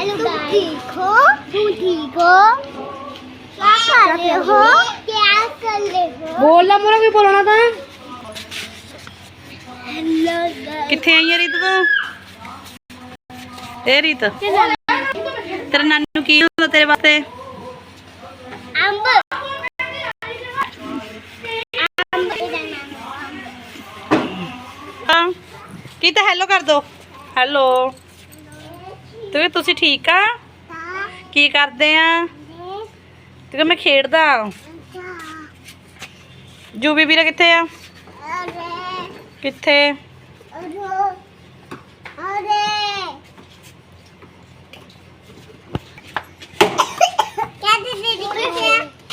Hello guys ठीक हो तुम ठीक हो क्या कर रहे हो क्या कर रहे हो ਬੋਲਣਾ ਮੋਰਾ ਵੀ ਬੋਲਣਾ ਤਾਂ हेलो गाइस ਕਿੱਥੇ ਆਈ ਆ ਰੀਤ ਤੂੰ ਇਹ ਰੀਤ ਤੇਰੇ ਨਾਨੀ ਨੂੰ ਕੀ ਹੁੰਦਾ ਤੇਰੇ ਵਾਸਤੇ अंब अंब ਹਾਂ ਕੀ ਤਾਂ ਹੈਲੋ ਕਰ ਦੋ ਹੈਲੋ ਤੇ ਤੁਸੀਂ ਠੀਕ ਆ ਕੀ ਕਰਦੇ ਆ ਤੇ ਮੈਂ ਖੇਡਦਾ ਜੂਬੀ ਵੀਰਾ ਕਿੱਥੇ ਆ ਕਿੱਥੇ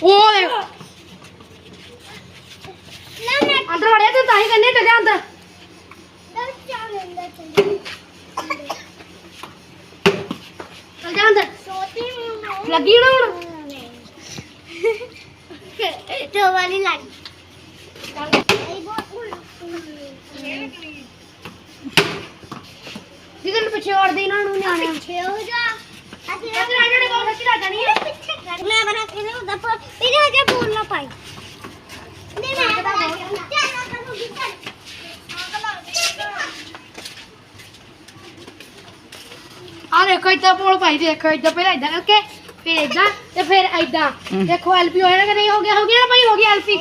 ਉਹ ਦੇਖ ਅੰਦਰ ਵੜਿਆ ਤੇ ਤਾਂ ਹੀ ਕਹਿੰਦੇ ਤੇ ਅੰਦਰ ਲੱਗੀ ਨਾ ਹੁਣ? ਦੋ ਵਾਲੀ ਲੱਗ ਜਿੱਦਨ ਪਿੱਛੇ ਵੜਦੇ ਇਹਨਾਂ ਨੂੰ ਨਿਆਣੇ ਪਿੱਛੇ ਹੋ ਜਾ। ਅਸੀਂ ਇਹ ਰਾਜਾ ਨੇ ਕੋਲ ਸਿੱਧਾ ਜਾਣੀ ਹੈ। ਪਿੱਛੇ ਕਰ। ਮੈਂ ਬਣਾ ਕੇ ਨਾ ਉਹਦਾ ਪਰ ਇਹਦੇ ਹਜੇ ਬੋਲ ਨਾ ਪਾਈ। ਨਹੀਂ ਮੈਂ ਬਣਾ ਕੇ ਚੱਲ ਨਾ ਕਰੂੰਗੀ ਚੱਲ। ਆ ਦੇਖੋ ਇੱਧਰ ਬੋਲ ਪਾਈ ਦੇਖੋ ਇੱਧਰ ਪਹਿਲਾਂ ਇੱਧਰ ਓਕੇ ਫਿਰ ਇਦਾਂ ਤੇ ਫਿਰ ਇਦਾਂ ਹਮ। ਦੇਖੋ ਐਲਪੀ ਹੋਇਆ ਨਾ ਕਿ ਨਹੀਂ? ਹੋ ਗਿਆ ਹੋ ਗਿਆ ਨਾ ਭਾਈ? ਹੋ ਗਿਆ ਐਲਪੀ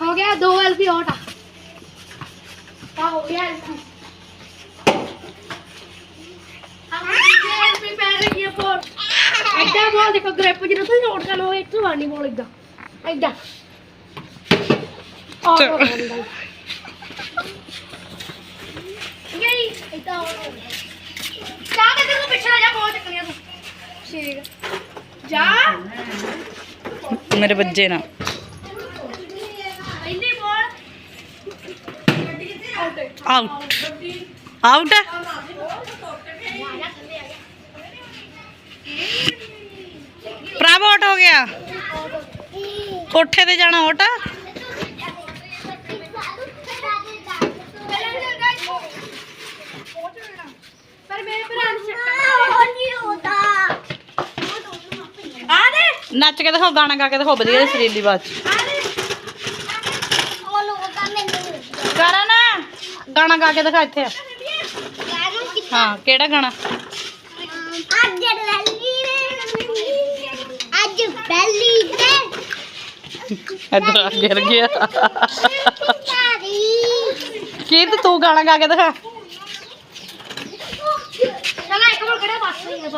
ਹੋ ਗਿਆ ਦੋ ਐਲਪੀ ਹੋਰ ਆ। ਆ ਹੋ ਗਿਆ ਐਲਪੀ ਐਲਪੀ ਪੈ ਰਹੀ ਹੈ ਬੋਲ ਇਦਾਂ ਬੋਲ ਦੇਖੋ ਗ੍ਰਿਪ ਜਿਹੜਾ ਤੁਸੀਂ ਨੋਟ ਕਰ ਲਓ ਇੱਥੋਂ ਆਣੀ ਬੋਲ ਇਦਾਂ ਇਦਾਂ ਆ ਚੱਲ। ਗਈ ਇਦਾਂ ਚਾਹ ਤੇ ਤੂੰ ਪਿੱਛੇ ਨਾ ਜਾ ਬਹੁਤ ਚੱਕਣੀਆਂ ਤੂੰ। ਠੀਕ। ਮੇਰੇ ਵੱਜੇ ਨਾ ਆਊਟ ਆਊਟ ਪ੍ਰਾਵ ਆਊਟ ਹੋ ਗਿਆ। ਕੋਠੇ ਤੇ ਜਾਣਾ ਆਊਟ ਪਰ ਮੇਰੇ ਭਰਾ ਨੂੰ ਛੱਡਣਾ। ਨਹੀਂ ਹੁੰਦਾ। ਨੱਚ ਕੇ ਦਿਖਾਓ, ਗਾਣਾ ਗਾ ਕੇ ਦਿਖਾਓ, ਵਧੀਆ ਜਿਹੀ ਸਰੀਲੀ ਬਾਤ ਕਰਾ ਗਾਣਾ ਗਾ ਕੇ ਦਿਖਾ ਇੱਥੇ। ਹਾਂ, ਕਿਹੜਾ ਗਾਣਾ? ਅੱਜ ਰੈਲੀ ਅੱਜ ਪਹਿਲੀ ਤੇ ਇਧਰ ਆ, ਗਿਰ ਗਿਆ। ਕੀ ਤੂੰ ਗਾਣਾ ਗਾ ਕੇ ਦਿਖਾ। ਚਲਾ ਇੱਕ ਵਾਰ ਕਿਹੜਾ ਬਸ ਹੋਈ ਹੈ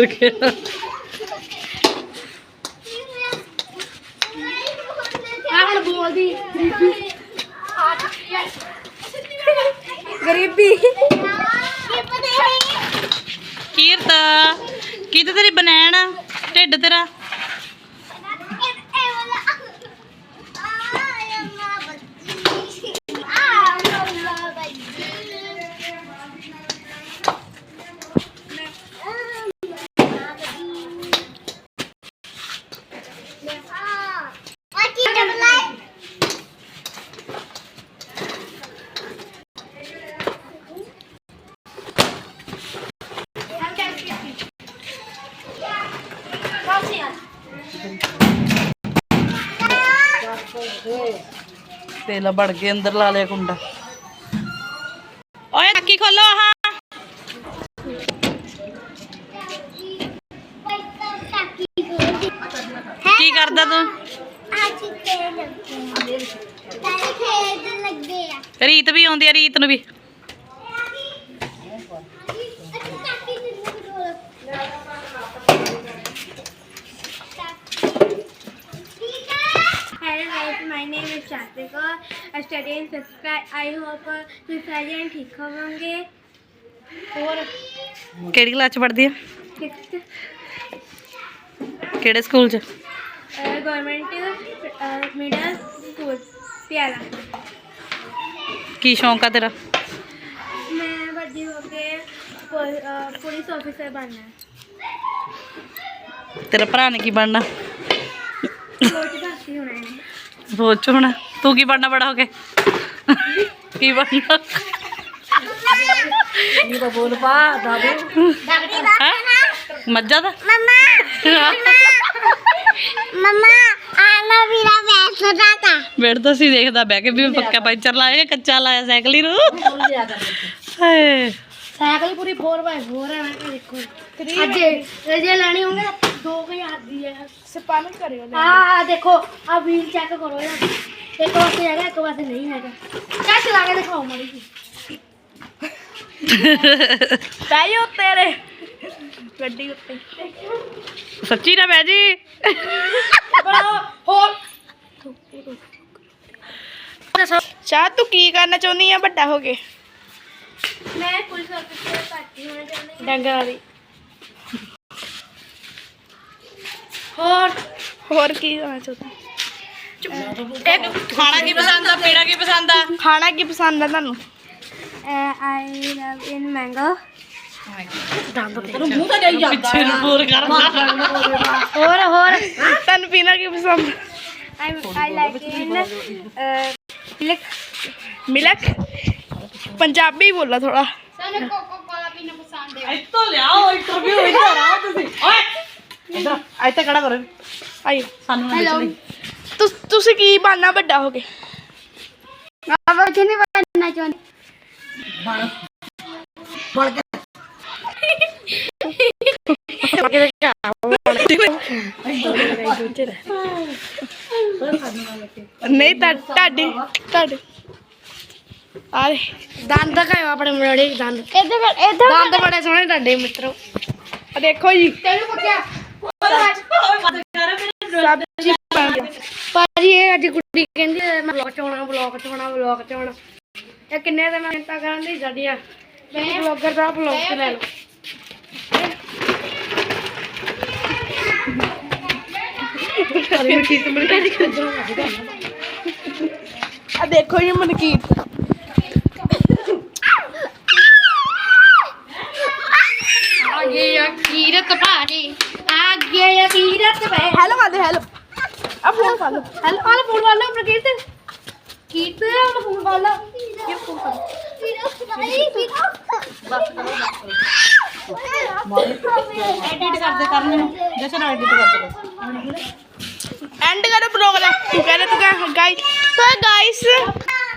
ਗਿਰ ਗਿਆ ਆ ਹੁਣ ਬੋਲਦੀ। ਗਰੀਬੀ। ਕੀਰਤ ਤੇਰੀ ਬਨੈਣ ਢਿੱਡ ਤੇਰਾ? ਤੇਲਾ ਬੜ ਕੇ ਅੰਦਰ ਲਾ ਲਿਆ ਕੁੰਡਾ। ਓਏ ਟੱਕੀ ਖੋਲੋ ਹਾਂ ਕੀ ਕਰਦਾ ਤੂੰ? ਅੱਜ ਖੇਡ ਲੱਗੇ ਆ। ਰੀਤ ਵੀ ਆਉਂਦੀ ਆ ਰੀਤ ਨੂੰ ਵੀ। ਸ਼ਾਸਤਿਕ study in fifth I hope ਤੁਸੀਂ ਸਾਰੇ ਜਣੇ ਠੀਕ ਹੋਵੋਗੇ ਹੋਰ ਕਿਹੜੀ ਕਲਾਸ ਚ ਪੜ੍ਹਦੀ ਆ? 6th ਕਿਹੜੇ ਸਕੂਲ ਚ? ਗਵਰਨਮੈਂਟ ਮੀਡੀਆ ਸਕੂਲ ਪਿਆਲਾ ਕੀ ਸ਼ੌਂਕ ਆ ਤੇਰਾ? ਮੈਂ ਵੱਡੀ ਹੋ ਕੇ ਪੁਲ- ਅਹ, ਪੁਲਿਸ ਆਫੀਸਰ ਬਣਨਾ। ਹੈ ਤੇਰਾ ਭਰਾ ਨੇ ਕੀ ਬਣਨਾ? ਸੋਚ ਹੁਣ। ਤੂੰ ਕੀ ਬਣਨਾ ਬੜਾ ਹੋ ਕੇ? ਕੀ ਬਣਨਾ? ਹੈਂ? ਮੱਝਾਂ ਦਾ? ਮਮਾ ਮਮਾ। ਆਨਾ ਵੀਰਾ ਵੈਸਾ ਦਾਤਾ ਬੈਠ ਤਾਂ ਸੀ ਦੇਖਦਾ ਬਹਿ ਕੇ ਵੀ ਪੱਕਾ ਪੈਂਚਰ ਲਾਇਆ ਕਿ ਕੱਚਾ ਲਾਇਆ ਸਾਈਕਲ ਹੀ ਨੂੰ। ਹਾਏ। ਸਾਈਕਲ ਪੂਰੀ 4x4 ਹੈ ਮੈਂ ਦੇਖੋ। ਅੱਜ ਜੇ ਲੈਣੀ ਹੋਵੇ 2000 ਦੀ ਹੈ। ਸਪਾਨ ਕਰਿਓ ਆ ਦੇਖੋ ਆ ਵੀਲ ਚੈੱਕ ਕਰੋ ਯਾਰ ਇੱਕ ਪਾਸੇ ਹੈਗਾ ਇੱਕ ਪਾਸੇ ਨਹੀਂ ਹੈਗਾ। ਚੱਲ ਚਲਾ ਕੇ ਦਿਖਾਓ ਮਾੜੀ ਜੀ ਤਾਇਓ ਤੇਰੇ। ਗੱਡੀ ਉੱਤੇ। ਸੱਚੀ ਨਾ ਬਹਿ ਜੀ। ਬੜਾ ਹੋਰ। ਚਾਹ ਤੂੰ ਕੀ ਕਰਨਾ ਚਾਹੁੰਦੀ ਆ? ਵੱਡਾ ਹੋ ਕੇ। ਹੋਣਾ ਚਾਹੁੰਦੀ ਡੰਗਰਾਂ ਦੀ। ਹੋਰ ਹੋਰ ਕੀ ਕਰਨਾ ਚਾਹੁੰਦੀ ਖਾਣਾ ਕੀ ਪਸੰਦ ਆ ਪੀਣਾ ਕੀ ਪਸੰਦ ਆ? ਖਾਣਾ ਕੀ ਪਸੰਦ ਆ ਤੁਹਾਨੂੰ? I love in mango. ਪਿੱਛੇ ਨੂੰ ਬੋਰ ਕਰਦਾ ਹੋਰ ਹੋਰ ਤੁਹਾਨੂੰ ਪੀਣਾ ਕੀ ਪਸੰਦ? I I like in milk. Milk. Punjabi ਬੋਲਾ ਥੋੜਾ ਇੱਥੋਂ ਲਿਆਓ ਇੰਟਰਵਿਊ ਇੱਧਰ ਆਓ ਤੁਸੀਂ। ਓਏ ਇੱਧਰ ਇੱਥੇ ਖੜਾ ਕਰੋ। ਆਈ ਸਾਨੂੰ ਲਈ ਤੁਸ ਤੁਸੀਂ ਕੀ ਬਣਨਾ ਵੱਡਾ ਹੋ ਕੇ ਆਵਾ ਕਿ ਨਹੀਂ ਬਣਨਾ ਚਾਹੁੰਦੀ? ਨਹੀਂ ਤਾਂ ਤੁਹਾਡੀ ਤੁਹਾਡੇ। ਆਰੇ। ਦੰਦ ਦਿਖਾਓ ਆਪਣੇ ਮੋੜੇ ਦੰਦ। ਇਧਰ ਇਧਰ ਦੰਦ ਬੜੇ ਸੋਹਣੇ ਤੁਹਾਡੇ ਮਿੱਤਰੋ। ਆ ਦੇਖੋ ਜੀ। ਤੈਨੂੰ ਪੁੱਛਿਆ ਸਬਜ਼ੀ ਬਣ ਗਈ। ਭਾਜੀ ਇਹ ਅੱਜ ਕੁੜੀ ਕਹਿੰਦੀ ਹੈ ਮੈਂ ਬਲੌਗ ਚ ਆਉਣਾ ਬਲੌਗ ਚ ਆਉਣਾ ਬਲੌਗ ਚ ਆਉਣਾ। ਇਹ ਕਿੰਨੇ ਦਿਨ ਮਿਹਨਤਾਂ ਕਰਨ ਦੀ ਸਾਡੀਆਂ ਮੈਂ ਬਲੌਗਰ ਦਾ ਬਲੌਗ ਚ ਲੈ ਲਓ। ਆ ਦੇਖੋ ਜੀ ਮਨਕੀਤ ਆਗੇ ਯਕੀਰਤ ਭਾਰੀ ਆਗੇ ਯਕੀਰਤ ਵੇ ਹੈਲੋ ਮਾਦੇ ਹੈਲੋ ਆ ਫੋਨ ਕਰ ਲਓ। ਹੈਲੋ ਆਲ ਫੋਨ ਵਾਲਾ, ਆਪਣਾ ਕੀਰਤ ਕੀਰਤ ਆਲ ਫੋਨ ਵਾਲਾ। ਇਹ ਫੋਨ ਕਰ ਐਡਿਟ ਕਰਦੇ? ਕਰਨ ਨੂੰ ਜਸ਼ਨ ਐਡਿਟ ਕਰਦੇ ਐਂਡ ਕਰੋ ਬਲੌਗ ਦਾ ਤੂੰ ਕਹਿੰਦਾ ਤੂੰ ਕਹ ਗਾਇਸ ਤਾਂ ਗਾਇਸ